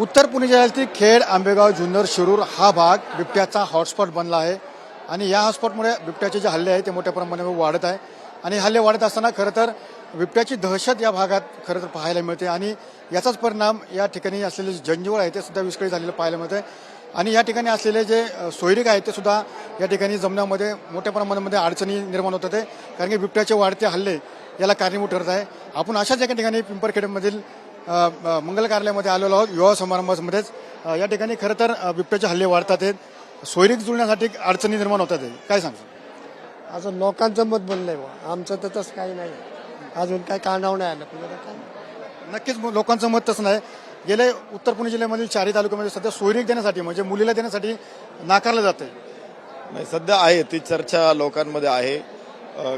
उत्तर पुणे जिल्ह्यातील खेड आंबेगाव जुन्नर शिरूर हा भाग बिबट्याचा हॉटस्पॉट बनला आहे. आणि या हॉटस्पॉटमुळे बिबट्याचे जे हल्ले आहेत ते मोठ्या प्रमाणावर वाढत आहे. आणि हल्ले वाढत असताना खरं तर बिबट्याची दहशत या भागात खरं तर पाहायला मिळते. आणि याचाच परिणाम या ठिकाणी असलेले जे जंजीवळ आहे ते सुद्धा विस्कळीत झालेलं पाहायला मिळतं आणि या ठिकाणी असलेले जे सोयरिक सोयरीक आहेत ते सुद्धा या ठिकाणी जमण्यामध्ये मोठ्या प्रमाणामध्ये अडचणी निर्माण होत आहे कारण की बिबट्याचे वाढते हल्ले याला कारणीभूत ठरत आहे. आपण अशाच एका ठिकाणी पिंपरखेडमधील मंगल कार्यालयामध्ये आलेलो आहोत. विवाह समारंभामध्येच. या ठिकाणी खरं तर बिबट्याचे हल्ले वाढतात आहेत. सोयरीक जुळण्यासाठी अडचणी निर्माण होतात आहे काय सांगतो असं लोकांचं मत बनलंय बुवा. आमचं तर तसं काही नाही. अजून काय कानावर नाही आलं. काय? नक्कीच लोकांचं मत तसं नाही. गेले उत्तर पुणे जिल्ह्यामधील चारही तालुक्यामध्ये सध्या सोयरीक देण्यासाठी म्हणजे मुलीला देण्यासाठी नाकारलं जातं नाही सध्या आहे. ती चर्चा लोकांमध्ये आहे.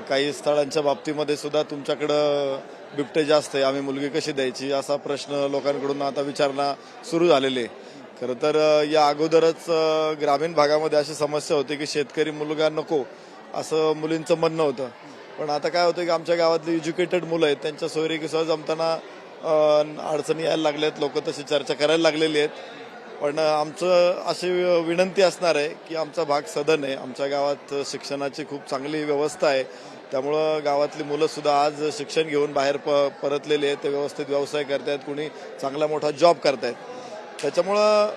काही स्थळांच्या बाबतीमध्ये सुद्धा तुमच्याकडं बिबटे जास्त आहे. आम्ही मुलगी कशी द्यायची असा प्रश्न लोकांकडून आता विचारणा सुरू झालेली आहे. खरं तर या अगोदरच ग्रामीण भागामध्ये अशी समस्या होती की शेतकरी मुलगा नको असं मुलींचं म्हणणं होतं. पण आता काय होतं की आमच्या गावातली एज्युकेटेड मुलं आहेत त्यांच्या सोयरीकीसह जमताना अडचणी यायला लागल्यात लोक तशी चर्चा करायला लागलेली आहेत. पण आमचं अशी विनंती असणार आहे की आमचा भाग सदन आहे. आमच्या गावात शिक्षणाची खूप चांगली व्यवस्था आहे. त्यामुळं गावातली मुलं सुद्धा आज शिक्षण घेऊन बाहेर प परतलेली आहेत. ते व्यवस्थित व्यवसाय करतायत. कुणी चांगला मोठा जॉब करतायत. त्याच्यामुळं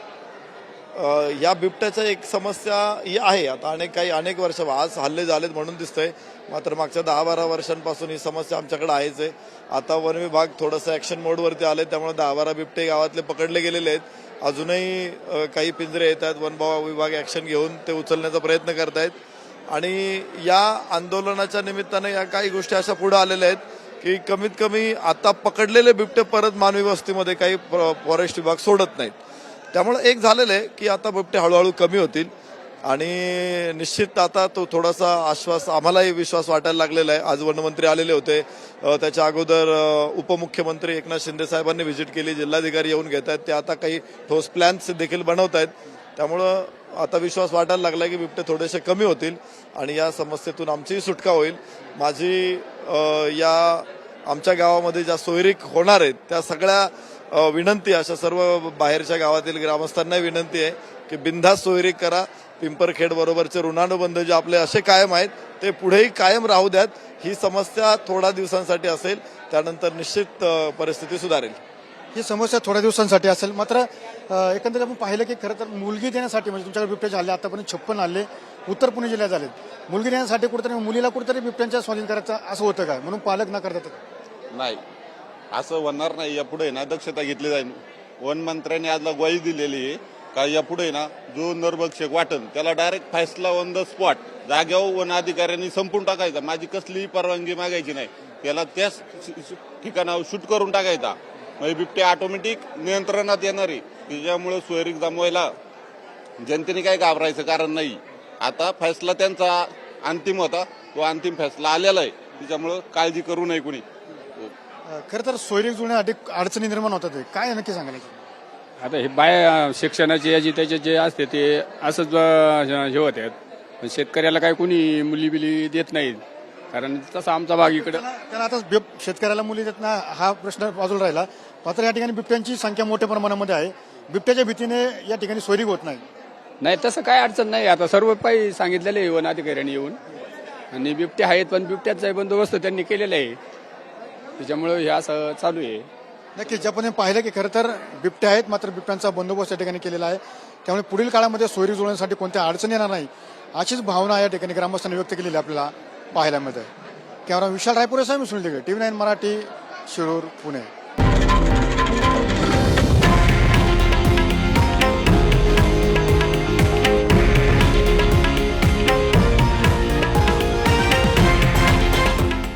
या बिबट्याचं एक समस्या ही आहे. आता अनेक काही अनेक वर्ष आज हल्ले झालेत म्हणून दिसतंय. मात्र मागच्या दहा बारा वर्षांपासून ही समस्या आमच्याकडे आहेच आहे. आता वन विभाग थोडंसं ऍक्शन मोडवरती आले त्यामुळे दहा बारा बिबटे गावातले पकडले गेलेले आहेत. अजूनही काही पिंजरे येत आहेत. वन विभाग ऍक्शन घेऊन ते उचलण्याचा प्रयत्न करतायत. आणि या आंदोलनाच्या निमित्तानं या काही गोष्टी अशा पुढे आलेल्या आहेत की कमीत कमी आता पकडलेले बिबटे परत मानवी वस्तीमध्ये काही फॉरेस्ट विभाग सोडत नाहीत. त्यामुळे एक झालेलं आहे की आता बिबटे हळूहळू कमी होतील. आणि निश्चित आता तो थोडासा आश्वास आम्हालाही विश्वास वाटायला लागलेला आहे. आज वनमंत्री आलेले होते. त्याच्या अगोदर उपमुख्यमंत्री एकनाथ शिंदे साहेबांनी व्हिजिट केली. जिल्हाधिकारी येऊन घेत आहेत. ते आता काही ठोस प्लॅन्स देखील बनवत आहेत. त्यामुळं आता विश्वास वाटायला लागला की बिबटे थोडेसे कमी होतील आणि या समस्येतून आमचीही सुटका होईल. माझी या आमच्या गावामध्ये ज्या सोयरीक होणार आहेत त्या सगळ्या विनंती अशा सर्व बाहेरच्या गावातील ग्रामस्थांना विनंती आहे की बिनधास्त सोयरीक करा. पिंपरखेड बरोबरचे ऋणानुबंध जे आपले असे कायम आहेत ते पुढेही कायम राहू द्यात. ही समस्या थोड्या दिवसांसाठी असेल. त्यानंतर निश्चित परिस्थिती सुधारेल. ही समस्या थोड्या दिवसांसाठी असेल. मात्र एकंदरीत आपण पाहिलं की खरं तर मुलगी देण्यासाठी म्हणजे तुमच्याकडे बिबट्याचे हल्ले आतापर्यंत छप्पन हल्ले उत्तर पुणे जिल्ह्यात झालेत. मुलगी देण्यासाठी कुठेतरी मुलीला कुठेतरी बिबट्यांच्या स्वाधीन करायचं असं होतं काय म्हणून पालक न करतात नाही. असं होणार नाही यापुढे ना दक्षता घेतली जाईल. वनमंत्र्यांनी आजला ग्वाही दिलेली आहे का यापुढे ना जो नरभक्षक वाटन त्याला डायरेक्ट फैसला ऑन द स्पॉट जाग्यावर वन अधिकाऱ्यांनी संपून टाकायचा. माझी कसलीही परवानगी मागायची नाही. त्याला त्याच ठिकाणावर शूट करून टाकायचा. म्हणजे बिबटे ऑटोमॅटिक नियंत्रणात येणार आहे. त्याच्यामुळे सोयरीक जमवायला जनतेने काय घाबरायचं कारण नाही. आता फैसला त्यांचा अंतिम होता. तो अंतिम फैसला आलेला आहे. त्याच्यामुळं काळजी करू नये कुणी. खरं तर सोयरीक जुळण्यासाठी अडचणी निर्माण होतात हे. काय नक्की सांगायला आता हे बाय शिक्षणाचे याचे त्याचे जे असते ते असंच अं, हे होते. पण शेतकऱ्याला काय कोणी मुली बिली देत नाहीत. कारण तसा आमचा भाग इकडे त्याला त्याला आता बिब शेतकऱ्याला मुली देत ना हा प्रश्न बाजूला राहिला. मात्र या ठिकाणी बिबट्यांची संख्या मोठ्या प्रमाणामध्ये आहे. बिबट्याच्या भीतीने या ठिकाणी सोयरीक होत नाही. नाही तसं काय अडचण नाही. आता सर्व पायी सांगितलेले आहे वन अधिकाऱ्यांनी येऊन. आणि बिबटे आहेत पण बिबट्याचा बंदोबस्त त्यांनी केलेला आहे. त्याच्यामुळं हे असं चालू आहे. नक्कीच आपण पाहिलं की खरं तर बिबटे आहेत मात्र बिबट्यांचा बंदोबस्त या ठिकाणी केलेला आहे. त्यामुळे पुढील काळामध्ये सोयरी जुळण्यासाठी कोणत्या अडचणी येणार नाही अशीच भावना या ठिकाणी ग्रामस्थांनी व्यक्त केलेली आपल्याला पाहायला मिळते कॅमेरा विशाल रायपुरे साहेब सुनील दिघे टीव्ही नाईन मराठी शिरूर पुणे.